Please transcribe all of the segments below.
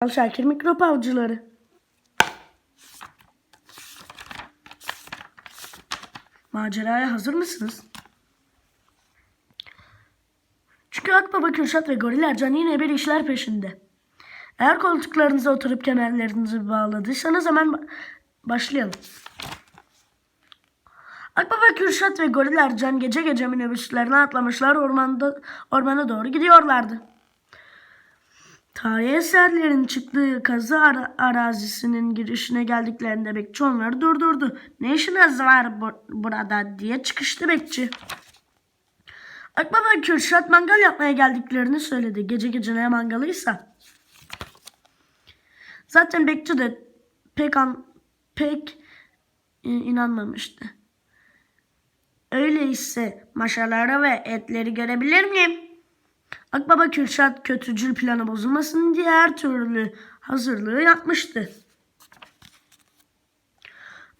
Al Şakir mikrop avcıları. Maceraya hazır mısınız? Çünkü Akbaba Kürşat ve Goril Ercan yine bir işler peşinde. Eğer koltuklarınıza oturup kemerlerinizi bağladıysanız hemen ba- başlayalım. Akbaba Kürşat ve Goril Ercan gece gece minibüslerine atlamışlar ormanda, ormana doğru gidiyorlardı. Tarihi eserlerin çıktığı kazı ara- arazisinin girişine geldiklerinde bekçi onları durdurdu. Ne işiniz var bu- burada diye çıkıştı bekçi. Akbaba Kürşat mangal yapmaya geldiklerini söyledi. Gece gece ne mangalıysa. Zaten bekçi de pek an, pek inanmamıştı. Öyleyse maşaları ve etleri görebilir miyim? Akbaba Kürşat kötücül planı bozulmasın diye her türlü hazırlığı yapmıştı.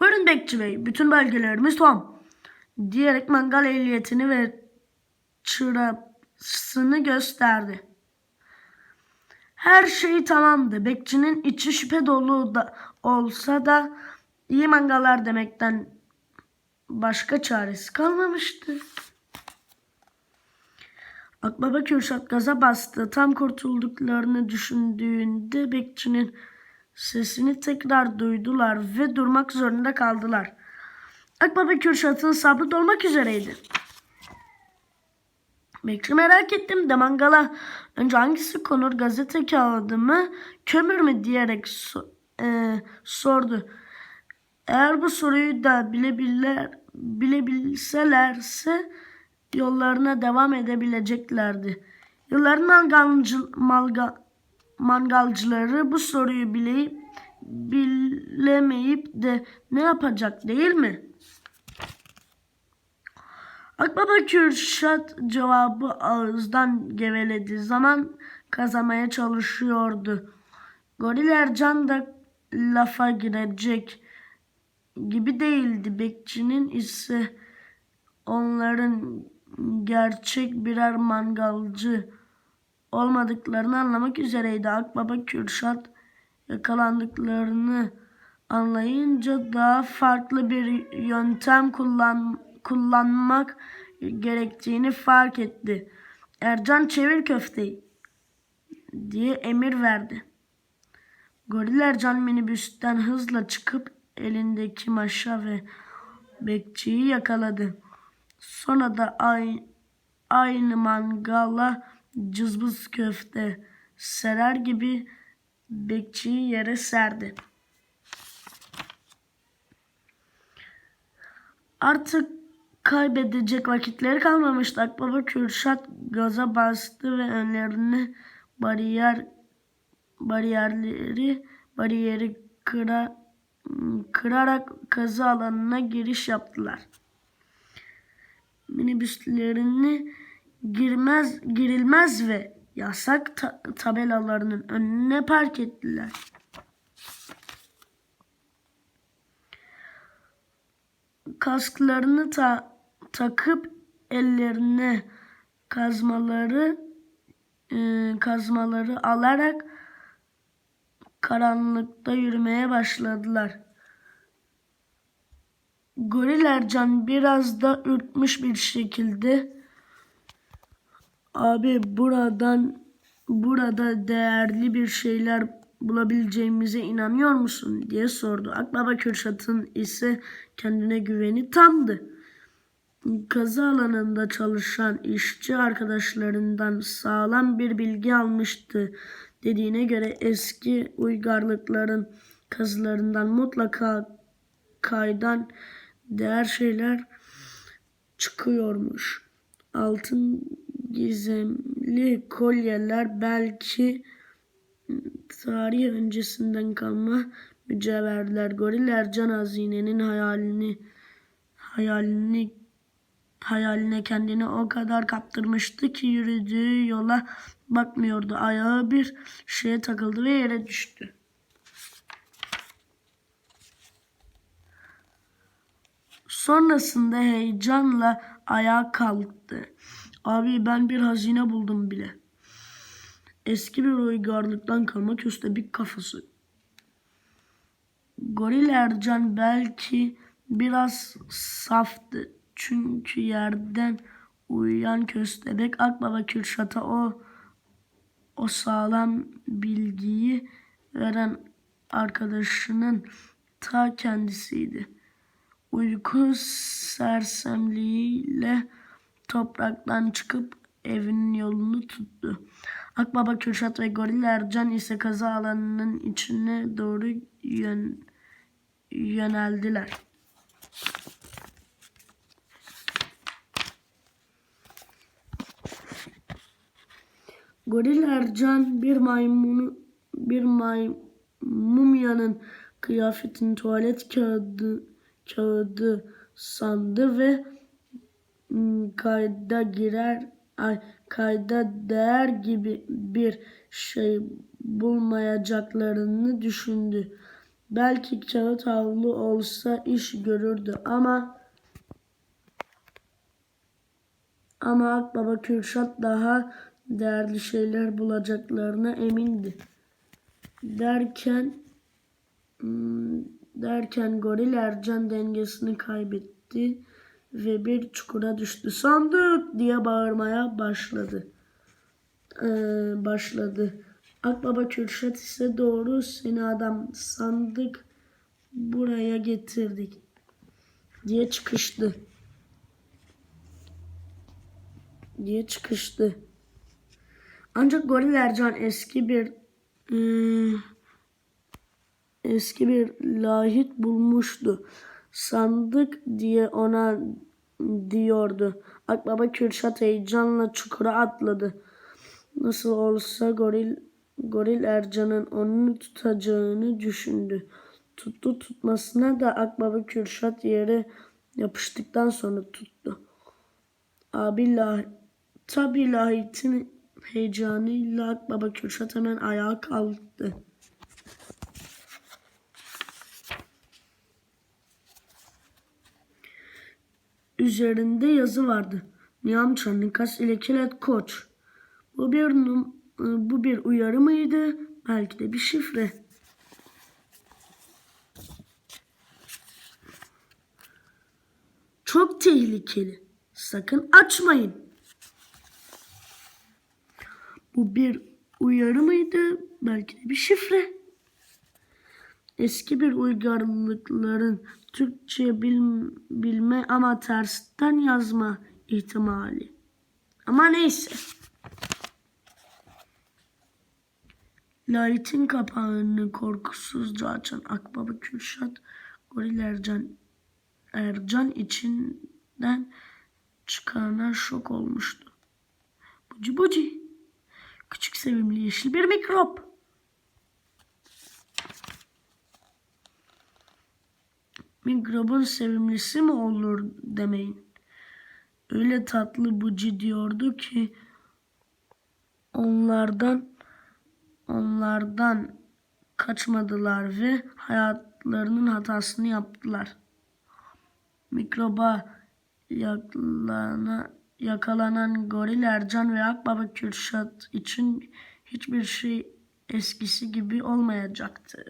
Buyurun Bekçi Bey, bütün belgelerimiz tam. Diyerek mangal ehliyetini ve çırasını gösterdi. Her şey tamamdı. Bekçinin içi şüphe dolu da olsa da iyi mangalar demekten başka çaresi kalmamıştı. Akbaba Kürşat gaza bastı. Tam kurtulduklarını düşündüğünde bekçinin sesini tekrar duydular ve durmak zorunda kaldılar. Akbaba Kürşat'ın sabrı dolmak üzereydi. Bekçi merak ettim de mangala önce hangisi konur gazete kağıdı mı kömür mü diyerek so- e, sordu. Eğer bu soruyu da bilebilirler, bilebilselerse yollarına devam edebileceklerdi. Yılların mangalcı, malga, mangalcıları bu soruyu bileyip bilemeyip de ne yapacak değil mi? Akbaba Kürşat cevabı ağızdan geveledi. Zaman kazanmaya çalışıyordu. Goril Ercan da lafa girecek gibi değildi. Bekçinin ise onların gerçek birer mangalcı olmadıklarını anlamak üzereydi. Akbaba Kürşat yakalandıklarını anlayınca daha farklı bir yöntem kullan, kullanmak gerektiğini fark etti. Ercan çevir köfteyi diye emir verdi. Goril Ercan minibüsten hızla çıkıp elindeki maşa ve bekçiyi yakaladı. Sonra da ay- aynı mangala cızbız köfte serer gibi bekçiyi yere serdi. Artık kaybedecek vakitleri kalmamıştı. Akbaba Kürşat gaza bastı ve önlerine bariyer bariyerleri bariyeri kıra, kırarak kazı alanına giriş yaptılar. Minibüslerini girmez girilmez ve yasak ta- tabelalarının önüne park ettiler. Kasklarını ta- takıp ellerine kazmaları e, kazmaları alarak karanlıkta yürümeye başladılar. Goril Ercan biraz da ürkmüş bir şekilde abi buradan burada değerli bir şeyler bulabileceğimize inanıyor musun diye sordu. Akbaba Kürşat'ın ise kendine güveni tamdı. Kazı alanında çalışan işçi arkadaşlarından sağlam bir bilgi almıştı. Dediğine göre eski uygarlıkların kazılarından mutlaka kaydan değer şeyler çıkıyormuş. Altın gizemli kolyeler belki tarih öncesinden kalma mücevherler. Goril Ercan hazinenin hayalini hayalini hayaline kendini o kadar kaptırmıştı ki yürüdüğü yola bakmıyordu. Ayağı bir şeye takıldı ve yere düştü. Sonrasında heyecanla ayağa kalktı. Abi ben bir hazine buldum bile. eski bir uygarlıktan kalma köstebek kafası. Goril Ercan belki biraz saftı. Çünkü yerden uyuyan köstebek Akbaba Kürşat'a o o sağlam bilgiyi veren arkadaşının ta kendisiydi. Uyku sersemliğiyle topraktan çıkıp evinin yolunu tuttu. Akbaba Kürşat ve Goril Ercan ise kaza alanının içine doğru yön, yöneldiler. Goril Ercan bir maymunu bir may mumyanın kıyafetini tuvalet kağıdı kağıdı sandı ve kayda girer ay kayda değer gibi bir şey bulmayacaklarını düşündü. Belki kağıt havlu olsa iş görürdü ama ama Akbaba Kürşat daha değerli şeyler bulacaklarına emindi. Derken derken goril Ercan dengesini kaybetti ve bir çukura düştü. Sandık diye bağırmaya başladı. Ee, başladı. Akbaba Kürşat ise doğru seni adam sandık buraya getirdik diye çıkıştı. diye çıkıştı. Ancak Goril Ercan eski bir ıı, eski bir lahit bulmuştu. Sandık diye ona diyordu. Akbaba Kürşat heyecanla çukura atladı. Nasıl olsa Goril Goril Ercan'ın onu tutacağını düşündü. Tuttu tutmasına da Akbaba Kürşat yere yapıştıktan sonra tuttu. Abi lah tabi lahitin heyecanıyla Akbaba Kürşat hemen ayağa kalktı. Üzerinde yazı vardı. Niyam Çanlikas ile Kilet Koç. Bu bir bu bir uyarı mıydı? Belki de bir şifre. Çok tehlikeli. Sakın açmayın. Bu bir uyarı mıydı? Belki de bir şifre. Eski bir uygarlıkların Türkçe bil- bilme ama tersten yazma ihtimali. Ama neyse. Layitin kapağını korkusuzca açan Akbaba Kürşat, Goril Ercan, Ercan içinden çıkarına şok olmuştu. Buci buci. Küçük sevimli yeşil bir mikrop. Mikrobun sevimlisi mi olur demeyin. Öyle tatlı buci diyordu ki onlardan onlardan kaçmadılar ve hayatlarının hatasını yaptılar. Mikroba yakalana, yakalanan Goril Ercan ve Akbaba Kürşat için hiçbir şey eskisi gibi olmayacaktı.